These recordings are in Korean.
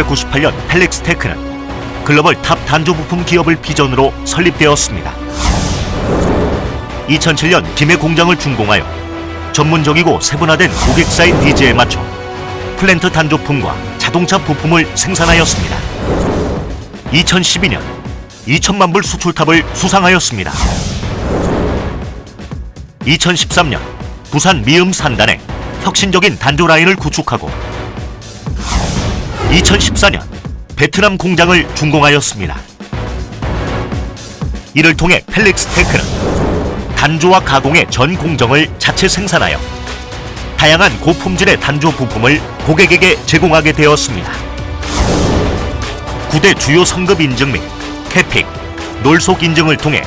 1998년 펠릭스 테크는 글로벌 탑 단조 부품 기업을 비전으로 설립되었습니다. 2007년 김해 공장을 준공하여 전문적이고 세분화된 고객사의 니즈에 맞춰 플랜트 단조품과 자동차 부품을 생산하였습니다. 2012년 2천만 불 수출탑을 수상하였습니다. 2013년 부산 미음 산단에 혁신적인 단조 라인을 구축하고 2014년 베트남 공장을 준공하였습니다. 이를 통해 펠릭스 테크는 단조와 가공의 전 공정을 자체 생산하여 다양한 고품질의 단조 부품을 고객에게 제공하게 되었습니다. 9대 주요 성급 인증 및 캐픽, 놀속 인증을 통해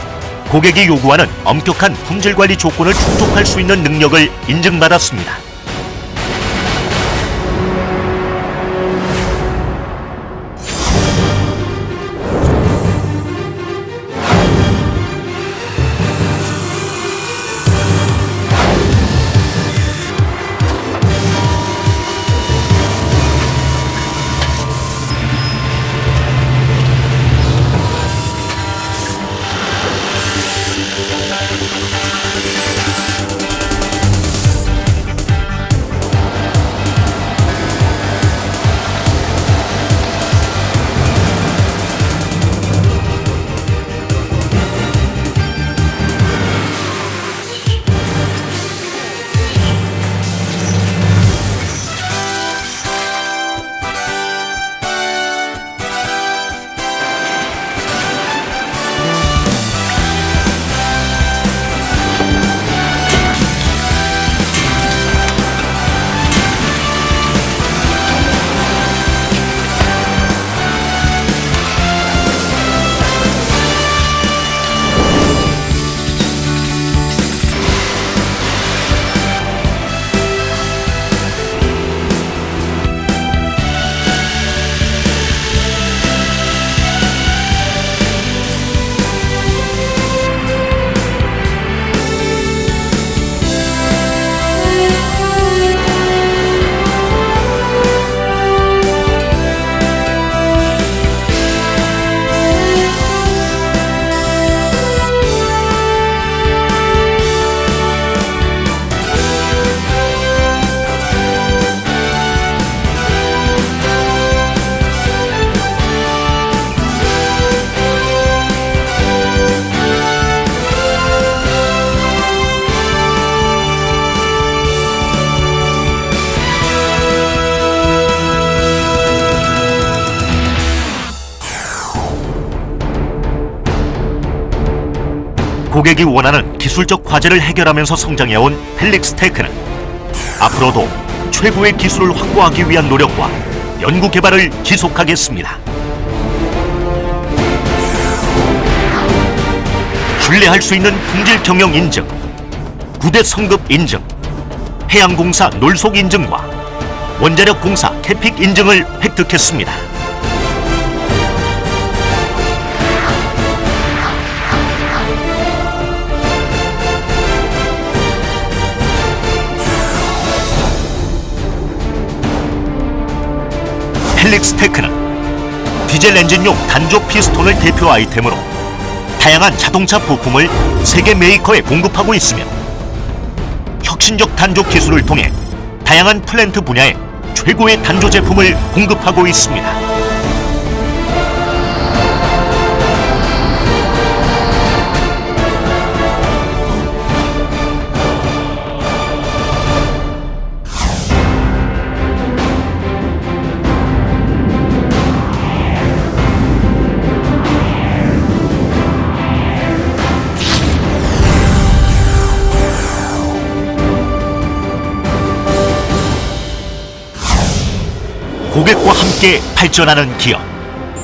고객이 요구하는 엄격한 품질 관리 조건을 충족할 수 있는 능력을 인증받았습니다. 고객이 원하는 기술적 과제를 해결하면서 성장해온 펠릭스 테크는 앞으로도 최고의 기술을 확보하기 위한 노력과 연구 개발을 지속하겠습니다. 신뢰할 수 있는 품질 경영 인증, 구대 성급 인증, 해양공사 놀속 인증과 원자력 공사 캐픽 인증을 획득했습니다. 펠릭스 테크는 디젤 엔진용 단조 피스톤을 대표 아이템으로 다양한 자동차 부품을 세계 메이커에 공급하고 있으며 혁신적 단조 기술을 통해 다양한 플랜트 분야에 최고의 단조 제품을 공급하고 있습니다. 고객과 함께 발전하는 기업.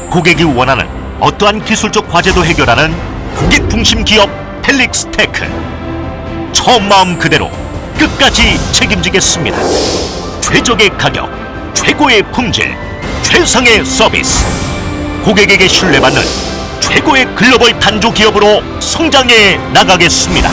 고객이 원하는 어떠한 기술적 과제도 해결하는 고객 중심 기업 펠릭스 테크. 처음 마음 그대로 끝까지 책임지겠습니다. 최적의 가격, 최고의 품질, 최상의 서비스. 고객에게 신뢰받는 최고의 글로벌 단조 기업으로 성장해 나가겠습니다.